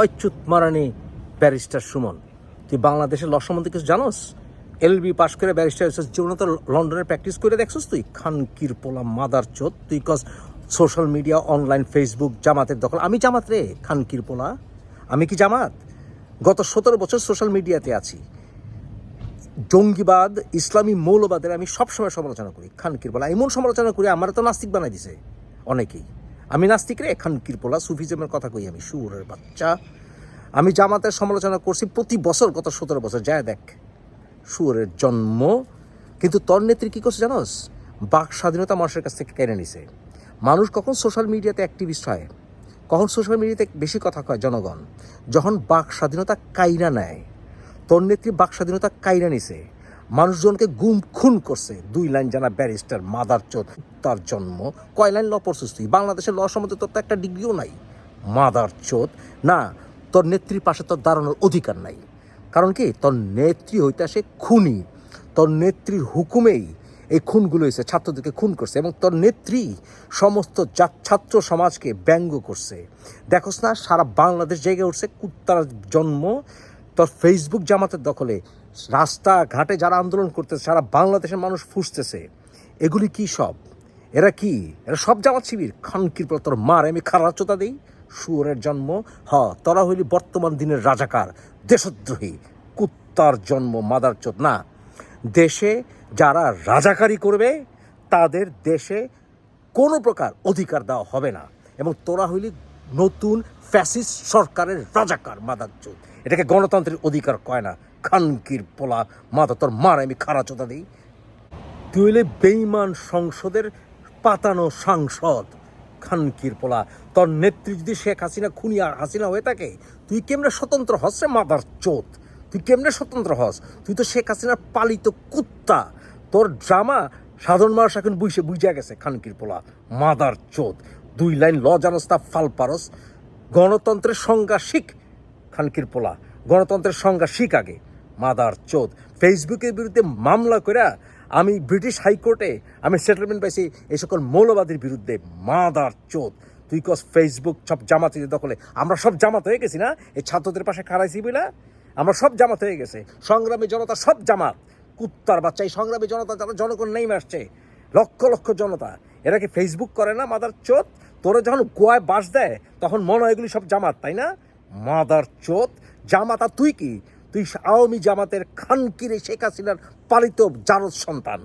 ওই চুতমারানি ব্যারিস্টার সুমন। তুই বাংলাদেশের ল সম্বন্ধে কিছু জানোস? এলবি পাস করে ব্যারিস্টার জীবনে তো লন্ডনে প্র্যাকটিস করে দেখছিস তুই? খানকির পোলা মাদার চোদ, তুই কস সোশ্যাল মিডিয়া, অনলাইন, ফেসবুক, জামাতের দখল। আমি জামাত রে, খানকির পোলা। আমি কি জামাত? গত সতেরো বছর সোশ্যাল মিডিয়াতে আছি। জঙ্গিবাদ, ইসলামী মৌলবাদের আমি সবসময় সমালোচনা করি, খানকির পোলা। এমন সমালোচনা করি, আমার তো নাস্তিক বানাই দিছে অনেকেই। আমি নাস্তিক রে খানকির পোলা সুফিজমের কথা কই আমি সুরের বাচ্চা। আমি জামাতের সমালোচনা করছি প্রতি বছর, গত সতেরো বছর, যায় দেখ সুরের জন্ম। কিন্তু তর নেত্রী কী করছে জানোস? বাক স্বাধীনতা মানুষের কাছ থেকে কেড়ে নিছে। মানুষ কখন সোশ্যাল মিডিয়াতে অ্যাক্টিভিস্ট হয়? কখন সোশ্যাল মিডিয়াতে বেশি কথা কয় জনগণ? যখন বাক স্বাধীনতা কাইরা নেয়। তোর নেত্রী বাক স্বাধীনতা কাইরা নিছে। মানুষজনকে গুম, খুন করছে। দুই লাইন জানা ব্যারিস্টার মাদার চোদ, তার জন্ম। কয় লাইন ল পড়ছিস? তুই বাংলাদেশের ল সম্বন্ধে তোর তো একটা ডিগ্রিও নাই। মাদার চোদ, না, তোর নেত্রীর পাশে তোর দাঁড়ানোর অধিকার নাই। কারণ কি? তোর নেত্রী হইতে আসে খুনি। তোর নেত্রীর হুকুমেই এই খুনগুলো হয়েছে ছাত্রদেরকে খুন করছে। এবং তোর নেত্রী সমস্ত ছাত্র সমাজকে ব্যঙ্গ করছে। দেখোস না, সারা বাংলাদেশ জায়গায় উঠছে, কুত্তার জন্ম। তোর ফেসবুক জামাতের দখলে রাস্তা ঘাটে যারা আন্দোলন করতেছে, সারা বাংলাদেশের মানুষ ফুসতেছে, এগুলি কি সব? এরা কি? এরা সব জামাত শিবির। খানকির পর তোর মার, আমি খারাচোতা দিই। শুয়োরের জন্ম। হ, তোরা হইলি বর্তমান দিনের রাজাকার, দেশদ্রোহী, কুত্তার জন্ম, মাদার চোদ। না, দেশে যারা রাজাকারি করবে, তাদের দেশে কোনো প্রকার অধিকার দেওয়া হবে না। এবং তোরা হইলি নতুন ফ্যাসিস্ট সরকারের রাজাকার, মাদার চোদ। এটাকে গণতন্ত্রের অধিকার কয় না। খানকির পোলা। মাদা তোর মার, আমি খারাচোতা দিই। তুই হইলে বেইমান সংসদের পাতানো সাংসদ। খানকির পোলা, তোর নেত্রী যদি শেখ হাসিনা খুনিয়া হাসিনা হয়ে থাকে, তুই কেমনে স্বতন্ত্র হস রে মাদার চোত তুই কেমনে স্বতন্ত্র হস? তুই তো শেখ হাসিনার পালিত কুত্তা। তোর ড্রামা সাধারণ মানুষ এখন বুঝে বুঝে গেছে খানকির পোলা, মাদার চোদ। দুই লাইন ল জানোস তা ফাল পারস। গণতন্ত্রের সংজ্ঞা শিখ খানকির পোলা। গণতন্ত্রের সংজ্ঞা শিখ আগে। মাদার চোদ। ফেসবুকের বিরুদ্ধে মামলা করে আমি ব্রিটিশ হাইকোর্টে আমি সেটেলমেন্ট পাইছি এই সকল মৌলবাদীর বিরুদ্ধে মাদার চোদ। তুই কস ফেসবুক সব জামাতের দখলে, আমরা সব জামাত হয়ে গেছি না? এই ছাত্রদের পাশে খাড়াইছি বলে আমরা সব জামাত হয়ে গেছে। সংগ্রামী জনতা সব জামাত। কুত্তার বাচ্চা, এই সংগ্রামী জনতা, যারা জনগণ নেই আসছে লক্ষ লক্ষ জনতা। এরা কি ফেসবুক করে না মাদার চোদ? তোরা যখন গোয়ায় বাস দেয়, তখন মনে হয় এগুলি সব জামাত, তাই না? মাদার চোদ, জামাতা তুই কি? তুই আওয়ামী জামাতের খানকিরে শেখ হাসিনার পালিত জারদ সন্তান।